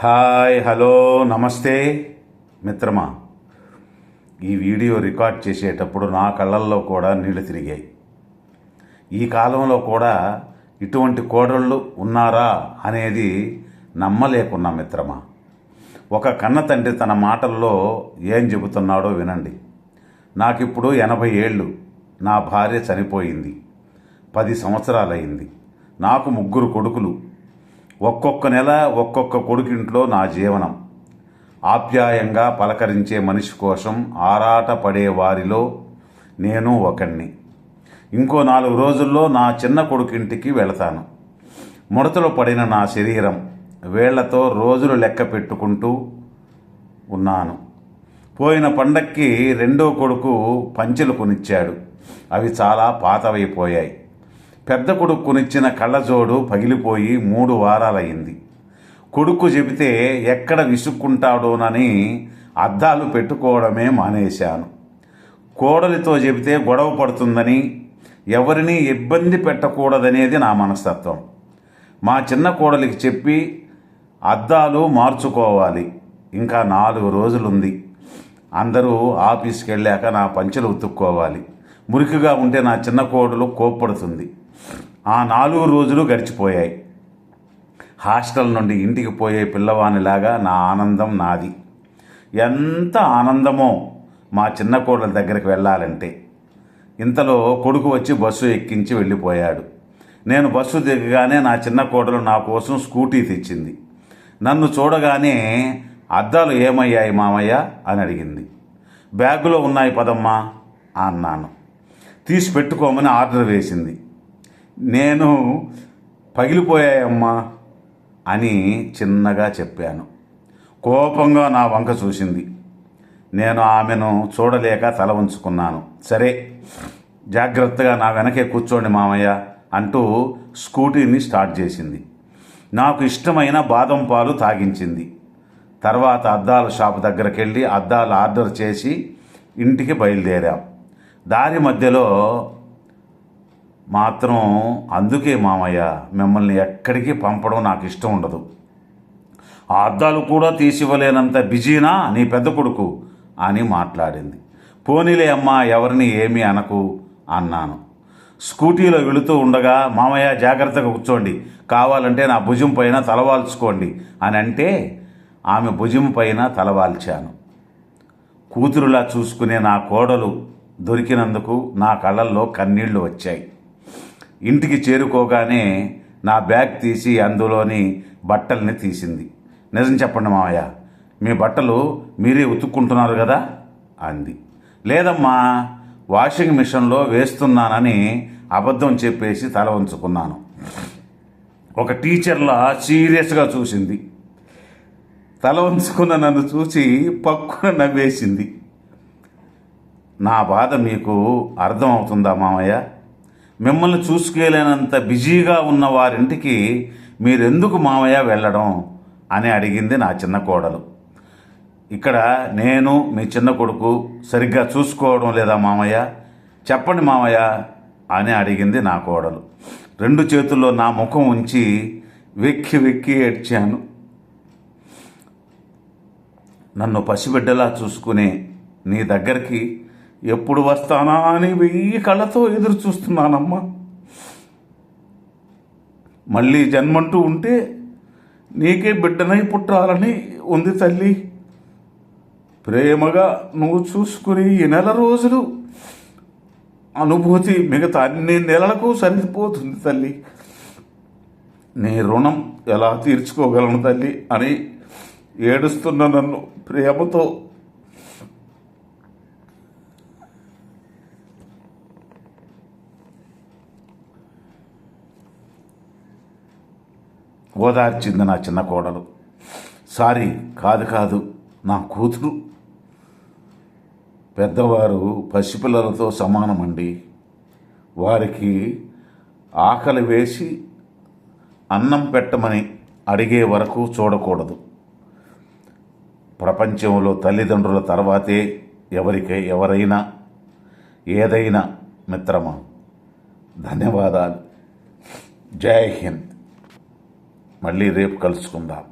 Hi hello నమస్తే మిత్రమా. ఈ వీడియో రికార్డ్ చేసేటప్పుడు నా కళ్ళల్లో కూడా నీళ్ళు తిరిగాయి. ఈ కాలంలో కూడా ఇటువంటి కోడళ్ళు ఉన్నారా అనేది నమ్మలేకున్నా మిత్రమా. ఒక కన్న తండ్రి తన మాటల్లో ఏం చెబుతున్నాడో వినండి. నాకిప్పుడు ఎనభై ఏళ్ళు. నా భార్య చనిపోయింది. పది సంవత్సరాలైంది. నాకు ముగ్గురు కొడుకులు. ఒక్కొక్క నెల ఒక్కొక్క కొడుకింట్లో నా జీవనం. ఆప్యాయంగా పలకరించే మనిషి కోసం ఆరాట పడే వారిలో నేను ఒకణ్ణి. ఇంకో నాలుగు రోజుల్లో నా చిన్న కొడుకింటికి వెళతాను. ముడతలు పడిన నా శరీరం వేళ్ళతో రోజులు లెక్క పెట్టుకుంటూ ఉన్నాను. పోయిన పండక్కి రెండో కొడుకు పంచెలు కొనిచ్చాడు. అవి చాలా పాతవైపోయాయి. పెద్ద కొడుకు కొనిచ్చిన కళ్ళజోడు పగిలిపోయి మూడు వారాలయ్యింది. కొడుకు చెబితే ఎక్కడ విసుక్కుంటాడోనని అద్దాలు పెట్టుకోవడమే మానేశాను. కోడలితో చెబితే గొడవ పడుతుందని ఎవరిని ఇబ్బంది పెట్టకూడదనేది నా మనస్తత్వం. మా చిన్న కోడలికి చెప్పి అద్దాలు మార్చుకోవాలి. ఇంకా నాలుగు రోజులుంది. అందరూ ఆఫీస్కి వెళ్ళాక నా పంచెలు ఉతుక్కోవాలి. మురికిగా ఉంటే నా చిన్న కోడలు కోప్పడుతుంది. ఆ నాలుగు రోజులు గడిచిపోయాయి. హాస్టల్ నుండి ఇంటికి పోయే పిల్లవానిలాగా నా ఆనందం నాది. ఎంత ఆనందమో మా చిన్న కోడల దగ్గరికి వెళ్ళాలంటే. ఇంతలో కొడుకు వచ్చి బస్సు ఎక్కించి వెళ్ళిపోయాడు. నేను బస్సు దిగగానే నా చిన్న కోడలు నా కోసం స్కూటీ తెచ్చింది. నన్ను చూడగానే అద్దాలు ఏమయ్యాయి మామయ్య? అని అడిగింది. బ్యాగులో ఉన్నాయి పదమ్మా అన్నాను. తీసి పెట్టుకోమని ఆర్డర్ వేసింది. నేను పగిలిపోయాయమ్మా అని చిన్నగా చెప్పాను. కోపంగా నా వంక చూసింది. నేను ఆమెను చూడలేక తల ఉంచుకున్నాను సరే జాగ్రత్తగా నా వెనకే కూర్చోండి మామయ్య అంటూ స్కూటీని స్టార్ట్ చేసింది. నాకు ఇష్టమైన బాదం పాలు తాగించింది. తర్వాత అద్దాల షాప్ దగ్గరికి వెళ్ళి అద్దాలు ఆర్డర్ చేసి ఇంటికి బయలుదేరాం. దారి మధ్యలో మాత్రం అందుకే మామయ్య మిమ్మల్ని ఎక్కడికి పంపడం నాకు ఇష్టం ఉండదు. ఆ అద్దాలు కూడా తీసివ్వలేనంత బిజీనా నీ పెద్ద కొడుకు? అని మాట్లాడింది. పోనీలే అమ్మా ఎవరిని ఏమీ అనకు అన్నాను. స్కూటీలో వెళుతూ ఉండగా మామయ్య జాగ్రత్తగా కూర్చోండి కావాలంటే నా భుజం పైన తలవాల్చుకోండి అని అంటే ఆమె భుజం పైన తలవాల్చాను కూతురులా చూసుకునే నా కోడలు దొరికినందుకు నా కళ్ళల్లో కన్నీళ్ళు వచ్చాయి. ఇంటికి చేరుకోగానే నా బ్యాగ్ తీసి అందులోని బట్టల్ని తీసింది. నిజం చెప్పండి మావయ్య మీ బట్టలు మీరే ఉతుక్కుంటున్నారు కదా? అంది. లేదమ్మా వాషింగ్ మిషన్లో వేస్తున్నానని అబద్ధం చెప్పేసి తల ఉంచుకున్నాను ఒక టీచర్లా సీరియస్గా చూసింది. తల ఉంచుకున్న నన్ను చూసి పక్కున నవ్వేసింది. నా బాధ మీకు అర్థమవుతుందా మామయ్య మిమ్మల్ని చూసుకెళ్ళినంత బిజీగా ఉన్న వారింటికి మీరెందుకు మామయ్య వెళ్ళడం అని అడిగింది నా చిన్న కోడలు. ఇక్కడ నేను మీ చిన్న కొడుకు సరిగ్గా చూసుకోవడం లేదా మామయ్య? చెప్పండి మామయ్య అని అడిగింది నా కోడలు. రెండు చేతుల్లో నా ముఖం ఉంచి వెక్కి వెక్కి ఏడ్చాను. నన్ను పసిబిడ్డలా చూసుకునే నీ దగ్గరికి ఎప్పుడు వస్తానా అని వెయ్యి కళ్ళతో ఎదురు చూస్తున్నానమ్మా. మళ్ళీ జన్మంటూ ఉంటే నీకే బిడ్డనై పుట్టాలని ఉంది తల్లి. ప్రేమగా నువ్వు చూసుకుని ఈ నెల రోజులు అనుభూతి మిగతా అన్ని నెలలకు సరిపోతుంది తల్లి. నీ రుణం ఎలా తీర్చుకోగలను తల్లి అని ఏడుస్తున్న నన్ను ప్రేమతో ఓదార్చింది నా చిన్న కోడలు. సారీ కాదు కాదు నా కూతురు. పెద్దవారు పసిపిల్లలతో సమానమండి. వారికి ఆకలి వేసి అన్నం పెట్టమని అడిగే వరకు చూడకూడదు. ప్రపంచంలో తల్లిదండ్రుల తర్వాతే ఎవరికై ఎవరైనా ఏదైనా మిత్రమా? ధన్యవాదాలు. జై హింద్. మళ్ళీ రేపు కలుసుకుందాం.